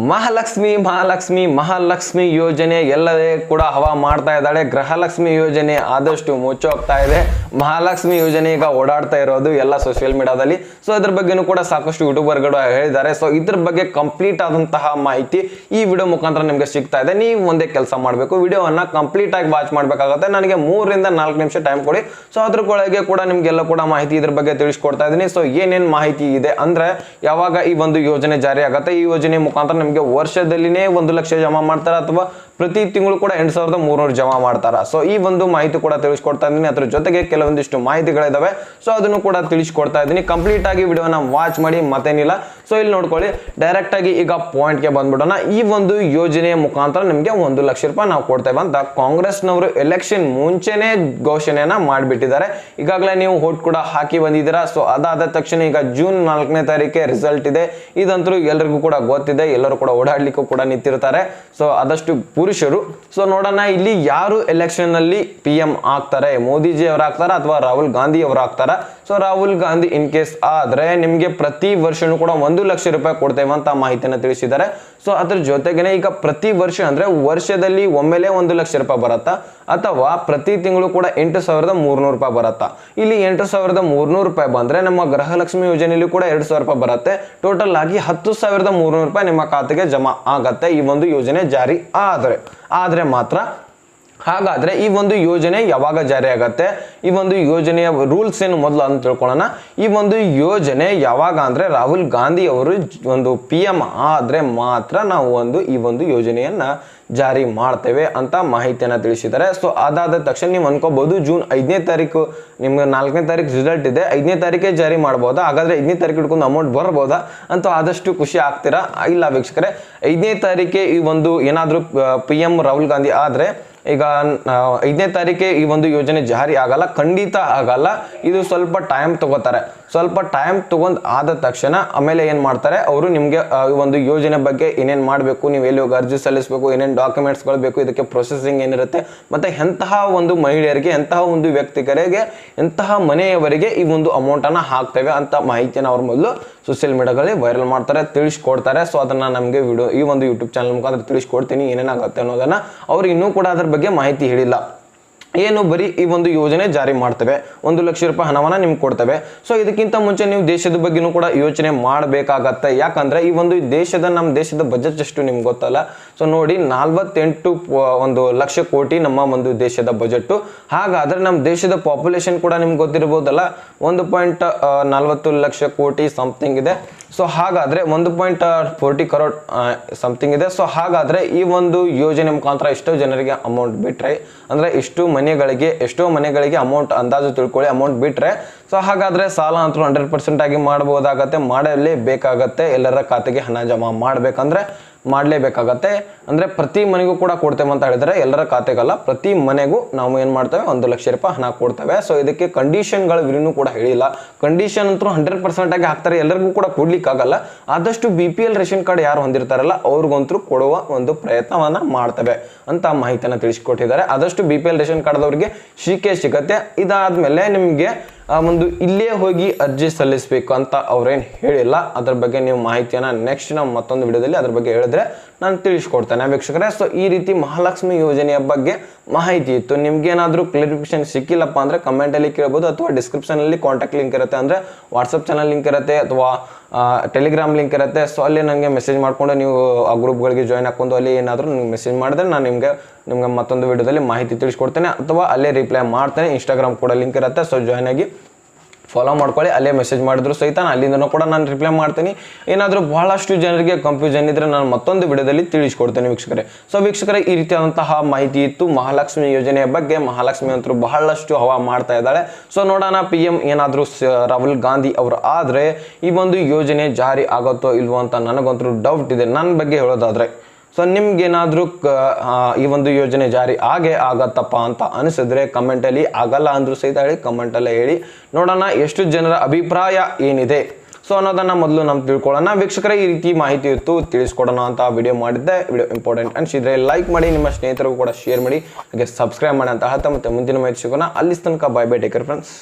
ಮಹಾಲಕ್ಷ್ಮಿ ಮಹಾಲಕ್ಷ್ಮಿ ಮಹಾಲಕ್ಷ್ಮಿ ಯೋಜನೆ ಎಲ್ಲದೇ ಕೂಡ ಹವಾ ಮಾಡ್ತಾ ಇದ್ದಾಳೆ. ಗೃಹಲಕ್ಷ್ಮಿ ಯೋಜನೆ ಆದಷ್ಟು ಮುಚ್ಚೋಗ್ತಾ ಇದೆ. ಮಹಾಲಕ್ಷ್ಮಿ ಯೋಜನೆ ಈಗ ಓಡಾಡ್ತಾ ಇರೋದು ಎಲ್ಲ ಸೋಷಿಯಲ್ ಮೀಡಿಯಾದಲ್ಲಿ ಸೊ ಅದ್ರ ಬಗ್ಗೆನೂ ಕೂಡ ಸಾಕಷ್ಟು ಯೂಟ್ಯೂಬರ್ಗಳು ಹೇಳಿದ್ದಾರೆ. ಸೊ ಇದ್ರ ಬಗ್ಗೆ ಕಂಪ್ಲೀಟ್ ಆದಂತಹ ಮಾಹಿತಿ ಈ ವಿಡಿಯೋ ಮುಖಾಂತರ ನಿಮಗೆ ಸಿಗ್ತಾ ಇದೆ. ನೀವು ಒಂದೇ ಕೆಲಸ ಮಾಡಬೇಕು. ವಿಡಿಯೋವನ್ನ ಕಂಪ್ಲೀಟ್ ಆಗಿ ವಾಚ್ ಮಾಡಬೇಕಾಗುತ್ತೆ. ನನಗೆ ಮೂರರಿಂದ ನಾಲ್ಕು ನಿಮಿಷ ಟೈಮ್ ಕೊಡಿ. ಸೊ ಅದ್ರೊಳಗೆ ಕೂಡ ನಿಮ್ಗೆಲ್ಲ ಕೂಡ ಮಾಹಿತಿ ಇದ್ರ ಬಗ್ಗೆ ತಿಳಿಸ್ಕೊಡ್ತಾ ಇದ್ದೀನಿ. ಸೊ ಏನೇನು ಮಾಹಿತಿ ಇದೆ ಅಂದ್ರೆ, ಯಾವಾಗ ಈ ಒಂದು ಯೋಜನೆ ಜಾರಿ ಆಗುತ್ತೆ, ಈ ಯೋಜನೆ ಮುಖಾಂತರ ನಿಮಗೆ ವರ್ಷದಲ್ಲಿನೇ ಒಂದು ಲಕ್ಷ ಜಮಾ ಮಾಡ್ತಾರೆ ಅಥವಾ ಪ್ರತಿ ತಿಂಗಳು ಕೂಡ ಎಂಟು ಸಾವಿರದ ಮೂರ್ನೂರು ಜಮಾ ಮಾಡ್ತಾರ. ಸೊ ಈ ಒಂದು ಮಾಹಿತಿ ಕೂಡ ತಿಳಿಸ್ಕೊಡ್ತಾ ಇದ್ದೀನಿ. ಅದ್ರ ಜೊತೆಗೆ ಕೆಲವೊಂದಿಷ್ಟು ಮಾಹಿತಿಗಳಿದಾವೆ ಸೊ ಅದನ್ನು ಕೂಡ ತಿಳಿಸ್ಕೊಡ್ತಾ ಇದ್ದೀನಿ. ಕಂಪ್ಲೀಟ್ ಆಗಿ ವಿಡಿಯೋನ ವಾಚ್ ಮಾಡಿ, ಮತ್ತೇನಿಲ್ಲ. ಸೊ ಇಲ್ಲಿ ನೋಡ್ಕೊಳ್ಳಿ. ಡೈರೆಕ್ಟ್ ಆಗಿ ಈಗ ಪಾಯಿಂಟ್ಗೆ ಬಂದ್ಬಿಡೋಣ. ಈ ಒಂದು ಯೋಜನೆಯ ಮುಖಾಂತರ ನಿಮಗೆ ಒಂದು ಲಕ್ಷ ರೂಪಾಯಿ ನಾವು ಕೊಡ್ತೇವೆ ಅಂತ ಕಾಂಗ್ರೆಸ್ನವರು ಎಲೆಕ್ಷನ್ ಮುಂಚೆನೆ ಘೋಷಣೆಯನ್ನ ಮಾಡಿಬಿಟ್ಟಿದ್ದಾರೆ. ಈಗಾಗಲೇ ನೀವು ಹೋಟ್ ಕೂಡ ಹಾಕಿ ಬಂದಿದ್ದೀರಾ. ಸೊ ಅದಾದ ತಕ್ಷಣ ಈಗ ಜೂನ್ ನಾಲ್ಕನೇ ತಾರೀಕೆ ರಿಸಲ್ಟ್ ಇದೆ. ಇದಂತೂ ಎಲ್ಲರಿಗೂ ಕೂಡ ಗೊತ್ತಿದೆ. ಎಲ್ಲರೂ ಕೂಡ ಓಡಾಡಲಿಕ್ಕೂ ಕೂಡ ನಿಂತಿರ್ತಾರೆ. ಸೊ ಆದಷ್ಟು ಪುರುಷರು ಸೊ ನೋಡೋಣ, ಇಲ್ಲಿ ಯಾರು ಎಲೆಕ್ಷನ್ ಅಲ್ಲಿ ಪಿ ಎಂ ಆಗ್ತಾರೆ? ಮೋದಿಜಿ ಅವರು ಆಗ್ತಾರ ಅಥವಾ ರಾಹುಲ್ ಗಾಂಧಿ ಅವರು ಆಗ್ತಾರ so Rahul Gandhi in case ಆದ್ರೆ, ನಿಮ್ಗೆ ಪ್ರತಿ ವರ್ಷನೂ ಕೂಡ ಒಂದು ಲಕ್ಷ ರೂಪಾಯಿ ಕೊಡ್ತೇವೆ ಅಂತ ಮಾಹಿತಿಯನ್ನು ತಿಳಿಸಿದ್ದಾರೆ. ಸೊ ಅದ್ರ ಜೊತೆಗೇನೆ ಈಗ ಪ್ರತಿ ವರ್ಷ ಅಂದ್ರೆ ವರ್ಷದಲ್ಲಿ ಒಮ್ಮೆಲೆ ಒಂದು ಲಕ್ಷ ರೂಪಾಯಿ ಬರುತ್ತಾ? ಅಥವಾ ಪ್ರತಿ ತಿಂಗಳು ಕೂಡ ಎಂಟು ಸಾವಿರದ ಮೂರ್ನೂರು ರೂಪಾಯಿ ಬರುತ್ತಾ? ಇಲ್ಲಿ ಎಂಟು ಸಾವಿರದ ಮೂರ್ನೂರು ರೂಪಾಯಿ ಬಂದ್ರೆ ನಮ್ಮ ಗೃಹಲಕ್ಷ್ಮಿ ಯೋಜನೆಯಲ್ಲಿ ಕೂಡ ಎರಡು ಸಾವಿರ ರೂಪಾಯಿ ಬರುತ್ತೆ. ಟೋಟಲ್ ಆಗಿ ಹತ್ತು ಸಾವಿರದ ಮೂರ್ನೂರು ರೂಪಾಯಿ ನಿಮ್ಮ ಖಾತೆಗೆ ಜಮಾ ಆಗತ್ತೆ ಈ ಒಂದು ಯೋಜನೆ ಜಾರಿ ಆದರೆ. ಆದರೆ ಮಾತ್ರ ಹಾಗಾದ್ರೆ ಈ ಒಂದು ಯೋಜನೆ ಯಾವಾಗ ಜಾರಿ ಆಗತ್ತೆ? ಈ ಒಂದು ಯೋಜನೆಯ ರೂಲ್ಸ್ ಏನು ಮೊದಲು ಅಂತ ತಿಳ್ಕೊಳ್ಳೋಣ. ಈ ಒಂದು ಯೋಜನೆ ಯಾವಾಗ ಅಂದ್ರೆ ರಾಹುಲ್ ಗಾಂಧಿ ಅವರು ಒಂದು ಪಿ ಎಂ ಆದ್ರೆ ಮಾತ್ರ ನಾವು ಒಂದು ಈ ಒಂದು ಯೋಜನೆಯನ್ನ ಜಾರಿ ಮಾಡ್ತೇವೆ ಅಂತ ಮಾಹಿತಿಯನ್ನ ತಿಳಿಸಿದ್ದಾರೆ. ಸೊ ಅದಾದ ತಕ್ಷಣ ನೀವು ಅನ್ಕೋಬಹುದು, ಜೂನ್ ಐದನೇ ತಾರೀಕು ನಿಮ್ಗೆ ನಾಲ್ಕನೇ ತಾರೀಕು ರಿಸಲ್ಟ್ ಇದೆ. ಐದನೇ ತಾರೀಕೆ ಜಾರಿ ಮಾಡ್ಬೋದಾ? ಹಾಗಾದ್ರೆ ಐದನೇ ತಾರೀಕು ಹಿಡ್ಕೊಂಡು ಅಮೌಂಟ್ ಬರ್ಬೋದಾ ಅಂತ ಆದಷ್ಟು ಖುಷಿ ಆಗ್ತೀರಾ? ಇಲ್ಲ ವೀಕ್ಷಕರೇ, ಐದನೇ ತಾರೀಕೆ ಈ ಒಂದು ಏನಾದರೂ ಪಿ ರಾಹುಲ್ ಗಾಂಧಿ ಆದ್ರೆ ಈಗ ಐದನೇ ತಾರೀಕೆ ಈ ಒಂದು ಯೋಜನೆ ಜಾರಿ ಆಗಲ್ಲ, ಖಂಡಿತ ಆಗಲ್ಲ. ಇದು ಸ್ವಲ್ಪ ಟೈಮ್ ತಗೋತಾರೆ. ಸ್ವಲ್ಪ ಟೈಮ್ ತಗೊಂಡು ಆದ ತಕ್ಷಣ ಆಮೇಲೆ ಏನು ಮಾಡ್ತಾರೆ? ಅವರು ನಿಮಗೆ ಈ ಒಂದು ಯೋಜನೆ ಬಗ್ಗೆ ಏನೇನು ಮಾಡಬೇಕು, ನೀವು ಎಲ್ಲಿ ಹೋಗಿ ಅರ್ಜಿ ಸಲ್ಲಿಸಬೇಕು, ಏನೇನು ಡಾಕ್ಯುಮೆಂಟ್ಸ್ಗಳು ಬೇಕು, ಇದಕ್ಕೆ ಪ್ರೊಸೆಸಿಂಗ್ ಏನಿರುತ್ತೆ. ಮತ್ತು ಎಂತಹ ಒಂದು ಮಹಿಳೆಯರಿಗೆ, ಎಂತಹ ಒಂದು ವ್ಯಕ್ತಿಗರಿಗೆ ಎಂತಹ ಮನೆಯವರಿಗೆ ಈ ಒಂದು ಅಮೌಂಟನ್ನು ಹಾಕ್ತೇವೆ ಅಂತ ಮಾಹಿತಿಯನ್ನು ಅವ್ರ ಮೊದಲು ಸೋಷಿಯಲ್ ಮೀಡಿಯಾಗಳಲ್ಲಿ ವೈರಲ್ ಮಾಡ್ತಾರೆ, ತಿಳಿಸ್ಕೊಡ್ತಾರೆ. ಸೊ ಅದನ್ನು ನಮಗೆ ವಿಡಿಯೋ ಈ ಒಂದು ಯೂಟ್ಯೂಬ್ ಚಾನಲ್ ಮುಖಾಂತರ ತಿಳಿಸ್ಕೊಡ್ತೀನಿ, ಏನೇನಾಗುತ್ತೆ ಅನ್ನೋದನ್ನು ಅವ್ರು ಇನ್ನೂ ಕೂಡ ಅದ್ರ ಬಗ್ಗೆ ಮಾಹಿತಿ ಹೇಳಿಲ್ಲ. ಏನು ಬರೀ ಈ ಒಂದು ಯೋಜನೆ ಜಾರಿ ಮಾಡ್ತವೆ. ಒಂದು ಲಕ್ಷ ರೂಪಾಯಿ ಹಣವನ್ನು ನಿಮ್ಗೆ ಕೊಡ್ತವೆ. ಸೊ ಇದಕ್ಕಿಂತ ಮುಂಚೆ ನೀವು ದೇಶದ ಬಗ್ಗೆನೂ ಕೂಡ ಯೋಚನೆ ಮಾಡಬೇಕಾಗತ್ತೆ. ಯಾಕಂದ್ರೆ ಈ ಒಂದು ದೇಶದ ನಮ್ಮ ದೇಶದ ಬಜೆಟ್ ಎಷ್ಟು ನಿಮ್ಗೆ ಗೊತ್ತಲ್ಲ. ಸೊ ನೋಡಿ, ನಲ್ವತ್ತೆಂಟು ಒಂದು ಲಕ್ಷ ಕೋಟಿ ನಮ್ಮ ಒಂದು ದೇಶದ ಬಜೆಟ್ ಹಾಗಾದ್ರೆ ನಮ್ಮ ದೇಶದ ಪಾಪ್ಯುಲೇಷನ್ ಕೂಡ ನಿಮ್ಗೆ ಗೊತ್ತಿರ್ಬೋದಲ್ಲ. ಒಂದು ಪಾಯಿಂಟ್ ಲಕ್ಷ ಕೋಟಿ ಸಮಥಿಂಗ್ ಇದೆ. ಸೊ ಹಾಗಾದ್ರೆ ಒಂದು ಪಾಯಿಂಟ್ ಫೋರ್ಟಿ ಕರೋಡ್ ಸಮಥಿಂಗ್ ಇದೆ. ಸೊ ಹಾಗಾದ್ರೆ ಈ ಒಂದು ಯೋಜನೆ ಮುಖಾಂತರ ಎಷ್ಟೋ ಜನರಿಗೆ ಅಮೌಂಟ್ ಬಿಟ್ಟರೆ ಅಂದ್ರೆ ಇಷ್ಟು ಮನೆಗಳಿಗೆ, ಎಷ್ಟೋ ಮನೆಗಳಿಗೆ ಅಮೌಂಟ್ ಅಂದಾಜು ತಿಳ್ಕೊಳ್ಳಿ ಅಮೌಂಟ್ ಬಿಟ್ಟರೆ ಸೊ ಹಾಗಾದ್ರೆ ಸಾಲ ಅಂತೂ ಹಂಡ್ರೆಡ್ ಪರ್ಸೆಂಟಾಗಿ ಮಾಡ್ಬೋದಾಗತ್ತೆ ಮಾಡಲೇಬೇಕಾಗತ್ತೆ ಎಲ್ಲರ ಖಾತೆಗೆ ಹಣ ಜಮಾ ಮಾಡ್ಬೇಕಂದ್ರೆ ಮಾಡಲೇಬೇಕಾಗತ್ತೆ. ಅಂದರೆ ಪ್ರತಿ ಮನೆಗೂ ಕೂಡ ಕೊಡ್ತೇವೆ ಅಂತ ಹೇಳಿದರೆ ಎಲ್ಲರ ಖಾತೆಗಲ್ಲ, ಪ್ರತಿ ಮನೆಗೂ ನಾವು ಏನು ಮಾಡ್ತೇವೆ? ಒಂದು ಲಕ್ಷ ರೂಪಾಯಿ ಹಣ ಕೊಡ್ತೇವೆ. ಸೊ ಇದಕ್ಕೆ ಕಂಡೀಷನ್ಗಳ ವಿರುನು ಕೂಡ ಹೇಳಿಲ್ಲ. ಕಂಡೀಷನ್ ಅಂತೂ ಹಂಡ್ರೆಡ್ ಪರ್ಸೆಂಟ್ ಆಗಿ ಹಾಕ್ತಾರೆ. ಎಲ್ಲರಿಗೂ ಕೂಡ ಕೊಡ್ಲಿಕ್ಕಾಗಲ್ಲ. ಆದಷ್ಟು B P L ration card ಯಾರು ಹೊಂದಿರ್ತಾರಲ್ಲ, ಅವ್ರಿಗಂತೂ ಕೊಡುವ ಒಂದು ಪ್ರಯತ್ನವನ್ನು ಮಾಡ್ತೇವೆ ಅಂತ ಮಾಹಿತಿಯನ್ನು ತಿಳಿಸ್ಕೊಟ್ಟಿದ್ದಾರೆ. ಆದಷ್ಟು ಬಿ ಪಿ ಎಲ್ ರೇಷನ್ ಕಾರ್ಡ್ದವ್ರಿಗೆ ಶೀಕೆ ಸಿಗತ್ತೆ. ಇದಾದ್ಮೇಲೆ ನಿಮಗೆ ಆ ಒಂದು ಇಲ್ಲೇ ಹೋಗಿ ಅರ್ಜಿ ಸಲ್ಲಿಸಬೇಕು ಅಂತ ಅವ್ರೇನು ಹೇಳಿಲ್ಲ. ಅದ್ರ ಬಗ್ಗೆ ನೀವು ಮಾಹಿತಿಯನ್ನು ನೆಕ್ಸ್ಟ್ ನಾವು ಮತ್ತೊಂದು ವಿಡಿಯೋದಲ್ಲಿ ಅದ್ರ ಬಗ್ಗೆ ಹೇಳಿದ್ರೆ ನಾನು ತಿಳಿಸ್ಕೊಡ್ತೇನೆ ವೀಕ್ಷಕರೇ. ಸೊ ಈ ರೀತಿ ಮಹಾಲಕ್ಷ್ಮಿ ಯೋಜನೆಯ ಬಗ್ಗೆ ಮಾಹಿತಿ ಇತ್ತು. ನಿಮ್ಗೆ ಏನಾದರೂ ಕ್ಲಾರಿಫಿಕೇಶನ್ ಸಿಕ್ಕಿಲ್ಲಪ್ಪ ಅಂದರೆ ಕಮೆಂಟಲ್ಲಿ ಕೇಳ್ಬೋದು ಅಥವಾ ಡಿಸ್ಕ್ರಿಪ್ಷನಲ್ಲಿ ಕಾಂಟ್ಯಾಕ್ಟ್ ಲಿಂಕ್ ಇರುತ್ತೆ ಅಂದರೆ ವಾಟ್ಸಪ್ ಚಾನಲ್ ಲಿಂಕ್ ಇರುತ್ತೆ ಅಥವಾ ಟೆಲಿಗ್ರಾಮ್ ಲಿಂಕ್ ಇರುತ್ತೆ. ಸೊ ಅಲ್ಲಿ ನನಗೆ ಮೆಸೇಜ್ ಮಾಡಿಕೊಂಡು ನೀವು ಆ ಗ್ರೂಪ್ಗಳಿಗೆ ಜಾಯ್ನ್ ಹಾಕೊಂಡು ಅಲ್ಲಿ ಏನಾದರೂ ನಿಮ್ಗೆ ಮೆಸೇಜ್ ಮಾಡಿದ್ರೆ ನಾನು ನಿಮಗೆ, ನಿಮ್ಗೆ ಮತ್ತೊಂದು ವಿಡಿಯೋದಲ್ಲಿ ಮಾಹಿತಿ ತಿಳಿಸ್ಕೊಡ್ತೇನೆ. ಅಥವಾ ಅಲ್ಲೇ ರಿಪ್ಲೈ ಮಾಡ್ತೇನೆ. ಇನ್ಸ್ಟಾಗ್ರಾಮ್ ಕೂಡ ಲಿಂಕ್ ಇರುತ್ತೆ. ಸೊ ಜಾಯ್ನ್ ಆಗಿ ಫಾಲೋ ಮಾಡ್ಕೊಳ್ಳಿ, ಅಲ್ಲೇ ಮೆಸೇಜ್ ಮಾಡಿದ್ರು ಸಹಿತ ನಾನು ಅಲ್ಲಿಂದನೂ ಕೂಡ ನಾನು ರಿಪ್ಲೈ ಮಾಡ್ತೀನಿ. ಏನಾದರೂ ಬಹಳಷ್ಟು ಜನರಿಗೆ ಕನ್ಫ್ಯೂಷನ್ ಇದ್ರೆ ನಾನು ಮತ್ತೊಂದು ವಿಡಿಯೋದಲ್ಲಿ ತಿಳಿಸ್ಕೊಡ್ತೇನೆ ವೀಕ್ಷಕರೇ. ಸೊ ವೀಕ್ಷಕರೇ, ಈ ರೀತಿಯಾದಂತಹ ಮಾಹಿತಿ ಇತ್ತು. ಮಹಾಲಕ್ಷ್ಮಿ ಯೋಜನೆಯ ಬಗ್ಗೆ ಮಹಾಲಕ್ಷ್ಮಿ ಅಂತೂ ಬಹಳಷ್ಟು ಹವಾ ಮಾಡ್ತಾ ಇದ್ದಾಳೆ. ಸೊ ನೋಡೋಣ ಪಿ ಎಂ ಏನಾದರೂ ರಾಹುಲ್ ಗಾಂಧಿ ಅವರು ಆದರೆ ಈ ಒಂದು ಯೋಜನೆ ಜಾರಿ ಆಗುತ್ತೋ ಇಲ್ವೋ ಅಂತ ನನಗಂತೂ ಡೌಟ್ ಇದೆ. ನನ್ನ ಬಗ್ಗೆ ಹೇಳೋದಾದ್ರೆ ಸೊ ನಿಮ್ಗೇನಾದರೂ ಈ ಒಂದು ಯೋಜನೆ ಜಾರಿ ಆಗೇ ಆಗತ್ತಪ್ಪ ಅಂತ ಅನಿಸಿದ್ರೆ ಕಮೆಂಟಲ್ಲಿ ಆಗಲ್ಲ ಅಂದರೂ ಸಹಿತ ಹೇಳಿ ಕಮೆಂಟಲ್ಲೇ ಹೇಳಿ. ನೋಡೋಣ ಎಷ್ಟು ಜನರ ಅಭಿಪ್ರಾಯ ಏನಿದೆ. ಸೊ ಅನ್ನೋದನ್ನ ಮೊದಲು ನಾವು ತಿಳ್ಕೊಳ್ಳೋಣ. ವೀಕ್ಷಕರೇ, ಈ ರೀತಿ ಮಾಹಿತಿ ಇತ್ತು, ತಿಳಿಸ್ಕೊಡೋಣ ಅಂತ ವಿಡಿಯೋ ಮಾಡಿದ್ದೆ. ವಿಡಿಯೋ ಇಂಪಾರ್ಟೆಂಟ್ ಅನ್ಸಿದ್ರೆ ಲೈಕ್ ಮಾಡಿ, ನಿಮ್ಮ ಸ್ನೇಹಿತರಿಗೂ ಕೂಡ ಶೇರ್ ಮಾಡಿ. ಹಾಗೆ ಸಬ್ಸ್ಕ್ರೈಬ್ ಮಾಡಿ ಅಂತ ಮತ್ತೆ ಮುಂದಿನ ಮಾಹಿತಿ ಸಿಗೋಣ. ಅಲ್ಲಿ ತನಕ ಬೈ ಬೈ ಟೇಕರ್ ಫ್ರೆಂಡ್ಸ್